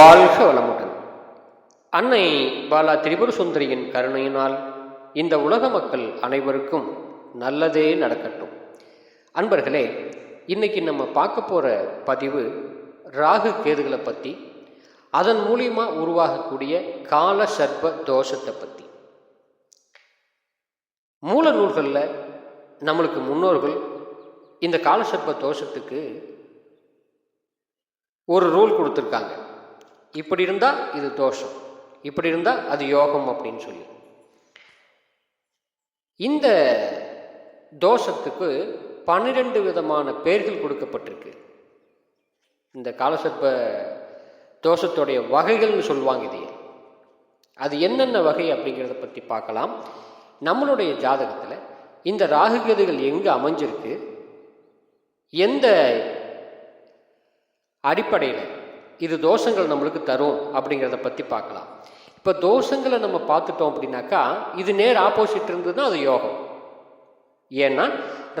வாழ்க வளமுடன். அன்னை பாலா திரிபுர சுந்தரியின் கருணையினால் இந்த உலக மக்கள் அனைவருக்கும் நல்லதே நடக்கட்டும். அன்பர்களே இன்னைக்கு நம்ம பார்க்க போகிற பதிவு ராகு கேதுகளை பற்றி அதன் மூலியமா உருவாகக்கூடிய கால சர்ப்ப தோஷத்தை பற்றி மூல நூல்களில் நம்மளுக்கு முன்னோர்கள் இந்த காலசர்ப்ப தோஷத்துக்கு ஒரு ரூல் கொடுத்துருக்காங்க. இப்படி இருந்தால் இது தோஷம். இப்படி இருந்தால் அது யோகம் அப்படின்னு சொல்லி. இந்த தோஷத்துக்கு பன்னிரெண்டு விதமான பெயர்கள் கொடுக்கப்பட்டிருக்கு. இந்த காலசர்ப்ப தோஷத்துடைய வகைகள்னு சொல்லுவாங்க இதையே. அது என்னென்ன வகை அப்படிங்கிறத பற்றி பார்க்கலாம். நம்மளுடைய ஜாதகத்தில் இந்த ராகுகேதுகள் எங்கே அமைஞ்சிருக்கு? எந்த அடிப்படையில்? இது தோஷங்கள் நம்மளுக்கு தரும் அப்படிங்கிறத பற்றி பார்க்கலாம். இப்போ தோஷங்களை நம்ம பார்த்துட்டோம் அப்படின்னாக்கா இது நேர் ஆப்போசிட் இருந்ததுன்னா அது யோகம். ஏன்னா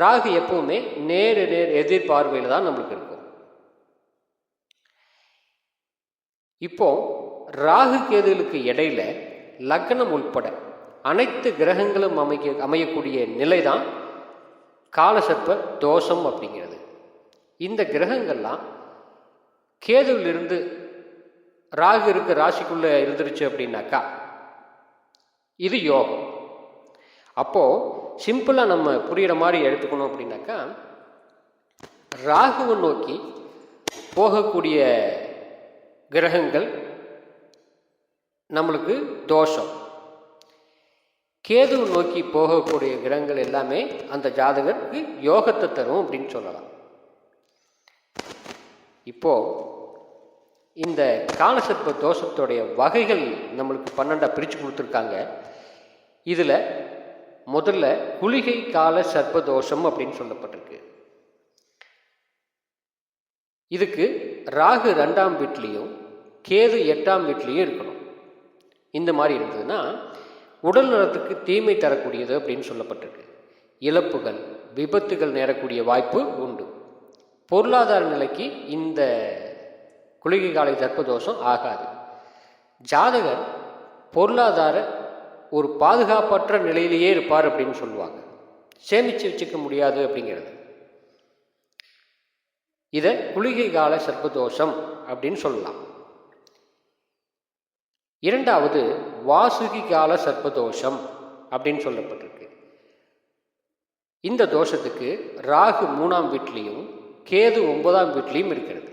ராகு எப்பவுமே நேர் நேர் எதிர்பார்வையில் தான் நம்மளுக்கு இருக்கும். இப்போ ராகு கேதுகளுக்கு இடையில லக்னம் உட்பட அனைத்து கிரகங்களும் அமைக்க அமையக்கூடிய நிலை தான் காலசர்ப்ப தோஷம் அப்படிங்கிறது. இந்த கிரகங்கள்லாம் கேதுவிலிருந்து ராகு இருக்க ராசிக்குள்ளே இருந்துருச்சு அப்படின்னாக்கா இது யோகம். அப்போது சிம்பிளாக நம்ம புரியுற மாதிரி எடுத்துக்கணும் அப்படின்னாக்கா ராகுவை நோக்கி போகக்கூடிய கிரகங்கள் நம்மளுக்கு தோஷம். கேதுவை நோக்கி போகக்கூடிய கிரகங்கள் எல்லாமே அந்த ஜாதகருக்கு யோகத்தை தரும் அப்படின்னு சொல்லலாம். இப்போது இந்த காலசர்ப்ப தோஷத்துடைய வகைகள் நம்மளுக்கு பன்னெண்டாக பிரித்து கொடுத்துருக்காங்க. இதில் முதல்ல குளிகை கால சர்ப்பதோஷம் அப்படின்னு சொல்லப்பட்டிருக்கு. இதுக்கு ராகு ரெண்டாம் வீட்லேயும் கேது எட்டாம் வீட்லேயும் இருக்கணும். இந்த மாதிரி இருந்ததுன்னா உடல் நலத்துக்கு தீமை தரக்கூடியது அப்படின்னு சொல்லப்பட்டிருக்கு. இழப்புகள் விபத்துகள் நேரக்கூடிய வாய்ப்பு உண்டு. பொருளாதார நிலைக்கு இந்த குளிகை காலை தர்ப்பதோஷம் ஆகாது. ஜாதகர் பொருளாதார ஒரு பாதுகாப்பற்ற நிலையிலேயே இருப்பார் அப்படின்னு சொல்லுவாங்க. சேமித்து வச்சுக்க முடியாது அப்படிங்கிறது. இதை குளிகை கால சர்ப்பதோஷம் அப்படின்னு சொல்லலாம். இரண்டாவது வாசுகி கால சர்ப்பதோஷம் அப்படின்னு சொல்லப்பட்டிருக்கு. இந்த தோஷத்துக்கு ராகு மூணாம் வீட்லேயும் கேது ஒன்பதாம் வீட்லேயும் இருக்கிறது.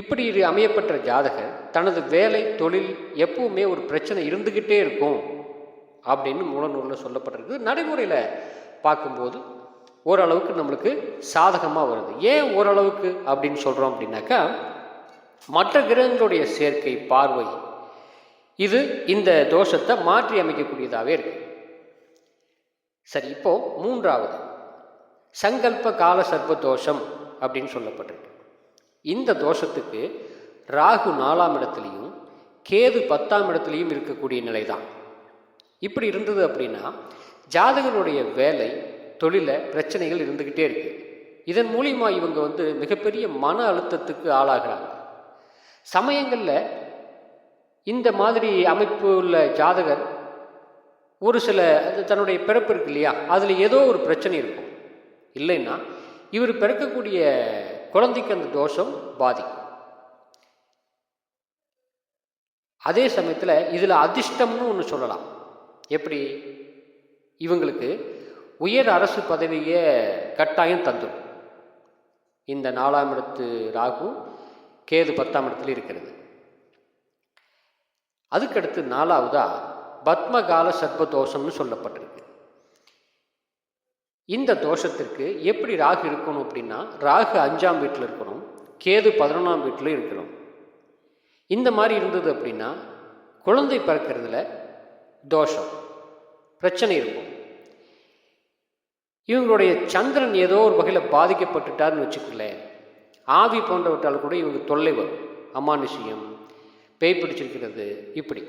இப்படி இது அமையப்பட்ட ஜாதகர் தனது வேலை தொழில் எப்பவுமே ஒரு பிரச்சனை இருந்துக்கிட்டே இருக்கும் அப்படின்னு மூலநூலில் சொல்லப்பட்டிருக்கு. நடைமுறையில் பார்க்கும்போது ஓரளவுக்கு நம்மளுக்கு சாதகமாக வருது. ஏன் ஓரளவுக்கு அப்படின்னு சொல்கிறோம் அப்படின்னாக்கா மற்ற கிரகங்களுடைய சேர்க்கை பார்வை இது இந்த தோஷத்தை மாற்றி அமைக்கக்கூடியதாகவே இருக்கு. சரி இப்போ மூன்றாவது. சங்கல்ப கால சர்ப்ப தோஷம் அப்படின்னு சொல்லப்பட்டிருக்கு. இந்த தோஷத்துக்கு ராகு நாலாம் இடத்துலையும் கேது பத்தாம் இடத்துலையும் இருக்கக்கூடிய நிலை தான் இப்படி இருந்தது அப்படின்னா ஜாதகனுடைய வேலை தொழில பிரச்சனைகள் இருந்துக்கிட்டே இருக்கு. இதன் மூலியமா இவங்க வந்து மிகப்பெரிய மன அழுத்தத்துக்கு ஆளாகிறாங்க. சமயங்களில் இந்த மாதிரி அமைப்பு உள்ள ஜாதகர் ஒரு சில தன்னுடைய பிறப்பு இருக்கு இல்லையா? அதில் ஏதோ ஒரு பிரச்சனை இருக்கும். இல்லைன்னா இவர் பிறக்கக்கூடிய குழந்தைக்கு அந்த தோஷம் பாதிக்கும். அதே சமயத்தில் இதில் அதிர்ஷ்டம்னு ஒன்று சொல்லலாம். எப்படி? இவங்களுக்கு உயர் அரசு பதவியை கட்டாயம் தந்துடும். இந்த நாலாம் இடத்து ராகு கேது பத்தாம் இடத்துல இருக்கிறது. அதுக்கடுத்து நாலாவதா பத்மகால சர்ப்பதோஷம்னு சொல்லப்பட்டிருக்கு. இந்த தோஷத்திற்கு எப்படி ராகு இருக்கணும் அப்படின்னா ராகு அஞ்சாம் வீட்டில் இருக்கணும் கேது பதினொன்றாம் வீட்டில் இருக்கணும். இந்த மாதிரி இருந்தது அப்படின்னா குழந்தை பிறக்கிறதுல தோஷம் பிரச்சனை இருக்கும். இவங்களுடைய சந்திரன் ஏதோ ஒரு வகையில் பாதிக்கப்பட்டுட்டார்னு வச்சுக்கலேன் ஆவி போன்றவற்றால் கூட இவங்க தொல்லை வரும். அமானுஷியம் பேய் பிடிச்சிருக்கிறது இப்படி.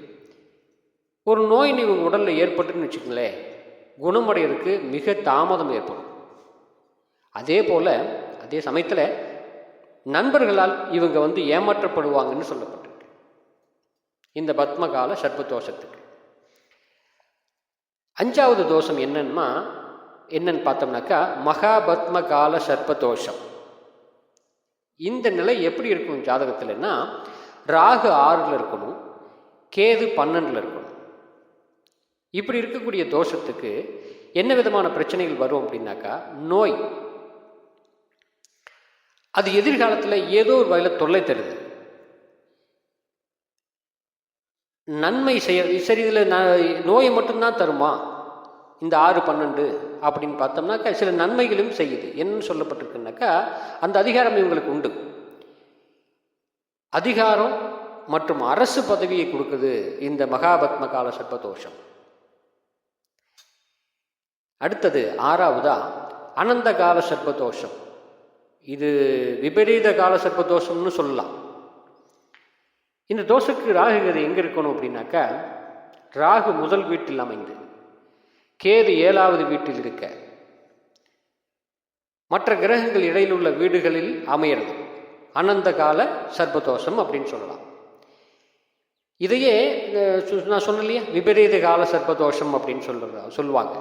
ஒரு நோய் இவங்க உடலில் ஏற்பட்டுன்னு வச்சுக்கங்களேன். குணமடைகிறதுக்கு மிக தாமதம் ஏற்படும். அதே போல் அதே சமயத்தில் நண்பர்களால் இவங்க வந்து ஏமாற்றப்படுவாங்கன்னு சொல்லப்பட்டிருக்கு. இந்த பத்மகால சர்ப்ப தோஷத்துக்கு அஞ்சாவது தோஷம் என்னன்னா என்னன்னு பார்த்தோம்னாக்கா மகாபத்மகால சர்ப்ப தோஷம் இந்த நிலை எப்படி இருக்கும் ஜாதகத்தில்னா ராகு ஆறில் இருக்கணும் கேது பன்னெண்டில் இருக்கணும். இப்படி இருக்கக்கூடிய தோஷத்துக்கு என்ன விதமான பிரச்சனைகள் வரும் அப்படின்னாக்கா நோய். அது எதிர்காலத்தில் ஏதோ ஒரு வகையில் தொல்லை தருது. நன்மை செய்ய சரி இதில் நோயை மட்டும்தான் தருமா? இந்த ஆறு பன்னெண்டு அப்படின்னு பார்த்தோம்னாக்கா சில நன்மைகளும் செய்யுது. என்னன்னு சொல்லப்பட்டிருக்குனாக்கா அந்த அதிகாரம் இவங்களுக்கு உண்டு. அதிகாரம் மற்றும் அரசு பதவியை கொடுக்குது இந்த மகாபத்ம கால சர்ப்பதோஷம் அடுத்தது ஆறாவதா? அனந்த கால சர்ப்பதோஷம். இது விபரீத கால சர்ப்பதோஷம்னு சொல்லலாம். இந்த தோஷத்துக்கு ராகுகதை எங்கே இருக்கணும் அப்படின்னாக்கா ராகு முதல் வீட்டில் அமைந்து கேது ஏழாவது வீட்டில் இருக்க. மற்ற கிரகங்கள் இடையில் உள்ள வீடுகளில் அமையிறது அனந்த கால சர்ப்பதோஷம் அப்படின்னு சொல்லலாம். இதையே நான் சொன்னலையே விபரீத கால சர்ப்பதோஷம் அப்படின்னு சொல்லுற சொல்லுவாங்க.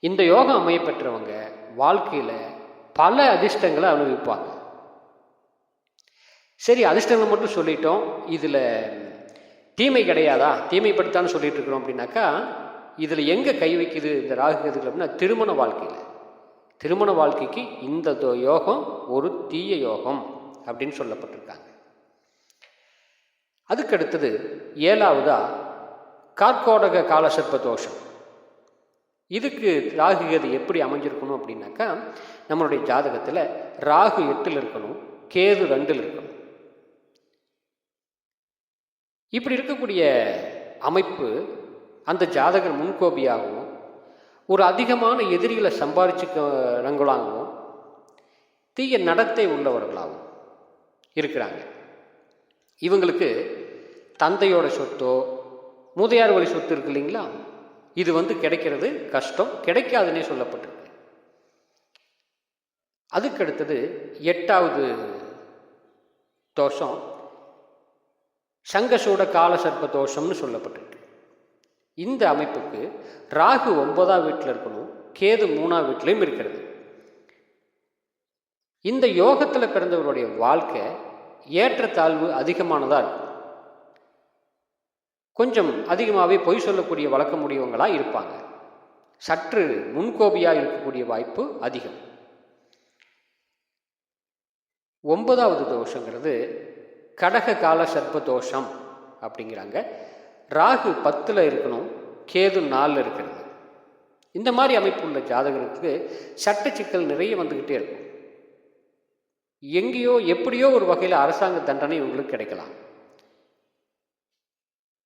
இந்த யோகம் அமைய பெற்றவங்க வாழ்க்கையில் பல அதிர்ஷ்டங்களை அனுபவிப்பாங்க. சரி அதிர்ஷ்டங்கள் மட்டும் சொல்லிட்டோம். இதில் தீமை கிடையாதா? தீமைப்படுத்தான்னு சொல்லிட்டு இருக்கிறோம் அப்படின்னாக்கா இதில் எங்கே கை வைக்குது இந்த ராகுகதிகள் அப்படின்னா திருமண வாழ்க்கையில். திருமண வாழ்க்கைக்கு இந்த யோகம் ஒரு தீய யோகம் அப்படின்னு சொல்லப்பட்டிருக்காங்க. அதுக்கடுத்தது ஏழாவதா கார்கோடக காலசர்ப்ப தோஷம். இதுக்கு ராகு கேது எப்படி அமைஞ்சிருக்கணும் அப்படின்னாக்கா நம்மளுடைய ஜாதகத்தில் ராகு எட்டில் இருக்கணும் கேது ரெண்டில் இருக்கணும். இப்படி இருக்கக்கூடிய அமைப்பு அந்த ஜாதகர் முன்கோபியாகவும் ஒரு அதிகமான எதிரிகளை சம்பாதிச்சுக்கிறவங்களாகவும் தீய நடத்தை உள்ளவர்களாகவும் இருக்கிறாங்க. இவங்களுக்கு தந்தையோட சொத்தோ மூதையார் வழி சொத்து இருக்கு இல்லைங்களா? இது வந்து கிடைக்கிறது கஷ்டம் கிடைக்காதுன்னே சொல்லப்பட்டிருக்கு. அதுக்கடுத்தது எட்டாவது தோஷம் சங்கசூட காலசர்ப்ப தோஷம்னு சொல்லப்பட்டிருக்கு. இந்த அமைப்புக்கு ராகு ஒன்பதாம் வீட்டில் இருக்கணும் கேது மூணாம் வீட்லேயும் இருக்கிறது. இந்த யோகத்தில் பிறந்தவருடைய வாழ்க்கை ஏற்றத்தாழ்வு அதிகமானதாக இருக்கும். கொஞ்சம் அதிகமாகவே பொய் சொல்லக்கூடிய வழக்கம் உடையவங்களாக இருப்பாங்க. சற்று முன்கோபியாக இருக்கக்கூடிய வாய்ப்பு அதிகம். ஒன்பதாவது தோஷங்கிறது கடக கால சர்ப்ப தோஷம் அப்படிங்கிறாங்க. ராகு பத்தில் இருக்கணும் கேது நாலில் இருக்கிறது. இந்த மாதிரி அமைப்பு உள்ள ஜாதகருக்கு சட்ட சிக்கல் நிறைய வந்துக்கிட்டே இருக்கும். எங்கேயோ எப்படியோ ஒரு வகையில் அரசாங்க தண்டனை இவங்களுக்கு கிடைக்கலாம்.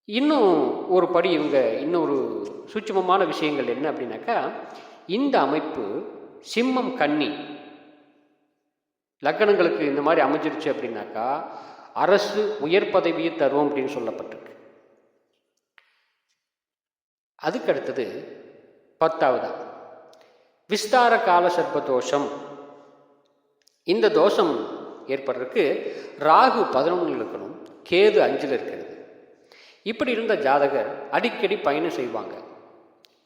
இன்னும் ஒரு படி இவங்க இன்னொரு சூட்சமமான விஷயங்கள் என்ன அப்படின்னாக்கா இந்த அமைப்பு சிம்மம் கன்னி. லக்கணங்களுக்கு இந்த மாதிரி அமைஞ்சிருச்சு அப்படின்னாக்கா அரசு உயர் பதவியை தரும் அப்படின்னு சொல்லப்பட்டிருக்கு. அதுக்கு அடுத்தது பத்தாவதா. விஸ்தார கால சர்ப்ப தோஷம். இந்த தோஷம் ஏற்படுறதுக்கு ராகு பதினொன்றில் இருக்கணும் கேது அஞ்சில் இருக்கிறது. இப்படி இருந்த ஜாதகர் அடிக்கடி பயணம் செய்வாங்க.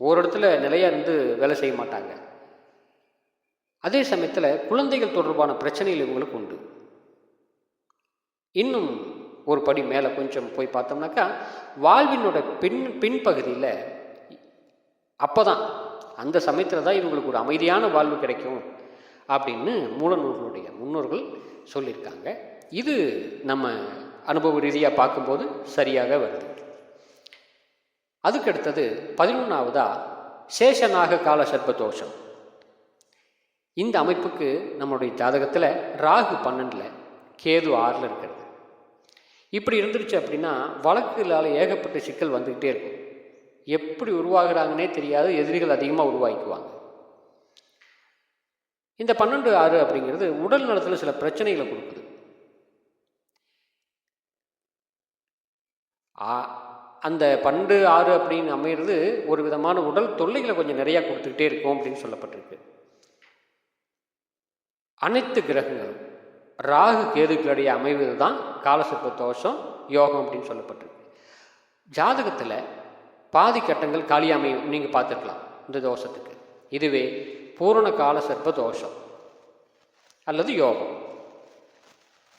ஒரு இடத்துல நிலையாக இருந்து வேலை செய்ய மாட்டாங்க. அதே சமயத்தில் குழந்தைகள் தொடர்பான பிரச்சனைகள் இவங்களுக்கு உண்டு. இன்னும் ஒரு படி மேலே கொஞ்சம் போய் பார்த்தோம்னாக்கா வாழ்வினோட பின் பின்பகுதியில் அப்போ தான் அந்த சமயத்தில் தான் இவங்களுக்கு ஒரு அமைதியான வாழ்வு கிடைக்கும் அப்படின்னு மூலநூல்களுடைய முன்னோர்கள் சொல்லியிருக்காங்க. இது நம்ம அனுபவ ரீதியாக பார்க்கும்போது சரியாக வருது. அதுக்கடுத்தது பதினொன்றாவதா சேஷநாக கால சர்ப்பதோஷம் இந்த அமைப்புக்கு நம்மளுடைய ஜாதகத்தில் ராகு பன்னெண்டில் கேது ஆறில் இருக்கிறது. இப்படி இருந்துருச்சு அப்படின்னா வழக்குகளால் ஏகப்பட்ட சிக்கல் வந்துக்கிட்டே இருக்கும். எப்படி உருவாகிறாங்கன்னே தெரியாது எதிரிகள் அதிகமாக உருவாக்கிக்குவாங்க. இந்த பன்னெண்டு ஆறு அப்படிங்கிறது உடல் நலத்தில் சில பிரச்சனைகளை கொடுக்குது. அந்த பண்டு ஆறு அப்படின்னு அமையிறது ஒரு விதமான உடல் தொல்லைகளை கொஞ்சம் நிறையா கொடுத்துக்கிட்டே இருக்கும் அப்படின்னு சொல்லப்பட்டிருக்கு. அனைத்து கிரகங்களும் ராகு கேதுக்களுடைய அமைவது தான் காலசர்ப்ப தோஷம் யோகம் அப்படின்னு சொல்லப்பட்டிருக்கு. ஜாதகத்தில் பாதி கட்டங்கள் காலி அமையும். நீங்கள் பார்த்துருக்கலாம் இந்த தோஷத்துக்கு. இதுவே பூரண கால சர்ப்ப தோஷம் அல்லது யோகம்.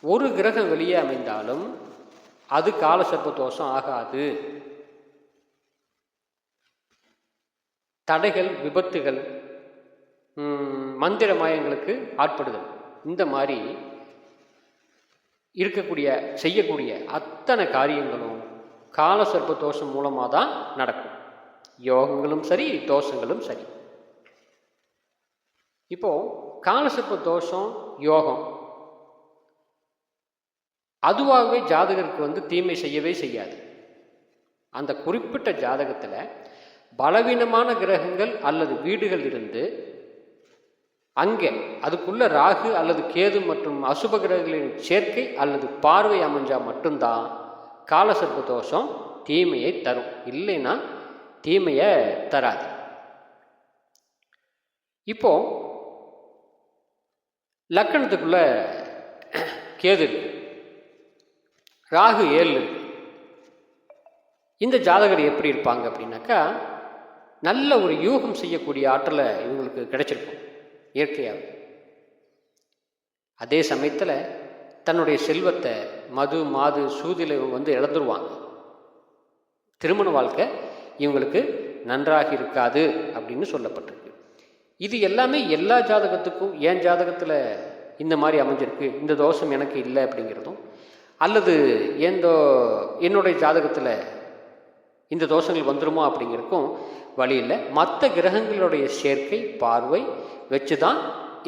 ஒரு கிரகம் வெளியே அமைந்தாலும் அது கால தோஷம் ஆகாது. தடைகள் விபத்துகள் மந்திர மாயங்களுக்கு ஆட்படுதல். இந்த மாதிரி இருக்கக்கூடிய செய்யக்கூடிய அத்தனை காரியங்களும் கால தோஷம் மூலமாக தான் நடக்கும். யோகங்களும் சரி தோஷங்களும் சரி. இப்போ காலசர்ப்ப தோஷம் யோகம் அதுவாகவே ஜாதகருக்கு வந்து தீமை செய்யவே செய்யாது. அந்த குறிப்பிட்ட ஜாதகத்தில் பலவீனமான கிரகங்கள் அல்லது வீடுகள் இருந்து அங்கே அதுக்குள்ள ராகு அல்லது கேது மற்றும் அசுப கிரகங்களின் சேர்க்கை அல்லது பார்வை அமைஞ்சால் மட்டும்தான் காலசர்ப்ப தோஷம் தீமையை தரும். இல்லைன்னா தீமையை தராது. இப்போ லக்கணத்துக்குள்ள கேது இருக்கு. ராகு ஏழு. இருக்கு இந்த ஜாதகர் எப்படி இருப்பாங்க அப்படின்னாக்கா நல்ல ஒரு யூகம் செய்யக்கூடிய ஆற்றலை இவங்களுக்கு கிடைச்சிருக்கும் இயற்கையாக அதே சமயத்தில் தன்னுடைய செல்வத்தை மது மாது சூதில வந்து இழந்துருவாங்க. திருமண வாழ்க்கை இவங்களுக்கு நன்றாக இருக்காது அப்படின்னு சொல்லப்பட்டிருக்கு. இது எல்லாமே எல்லா ஜாதகத்துக்கும் என் ஜாதகத்தில் இந்த மாதிரி அமைஞ்சிருக்கு இந்த தோஷம் எனக்கு இல்லை அப்படிங்கிறதும் அல்லது ஏந்தோ என்னுடைய ஜாதகத்தில் இந்த தோஷங்கள் வந்துருமோ அப்படிங்கிறதுக்கும் வழி இல்லை. மற்ற கிரகங்களுடைய சேர்க்கை பார்வை வச்சு தான்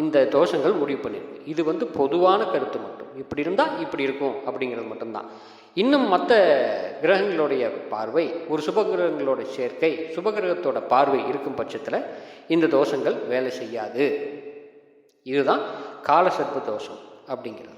இந்த தோஷங்கள் முடிவு பண்ணியிருக்கு. இது வந்து பொதுவான கருத்து மட்டும். இப்படி இருந்தால் இப்படி இருக்கும் அப்படிங்கிறது மட்டும்தான். இன்னும் மற்ற கிரகங்களுடைய பார்வை ஒரு சுபகிரகங்களோட சேர்க்கை சுபகிரகத்தோட பார்வை இருக்கும் பட்சத்தில் இந்த தோஷங்கள் வேலை செய்யாது. இதுதான் காலசர்ப்ப தோஷம் அப்படிங்கிறது.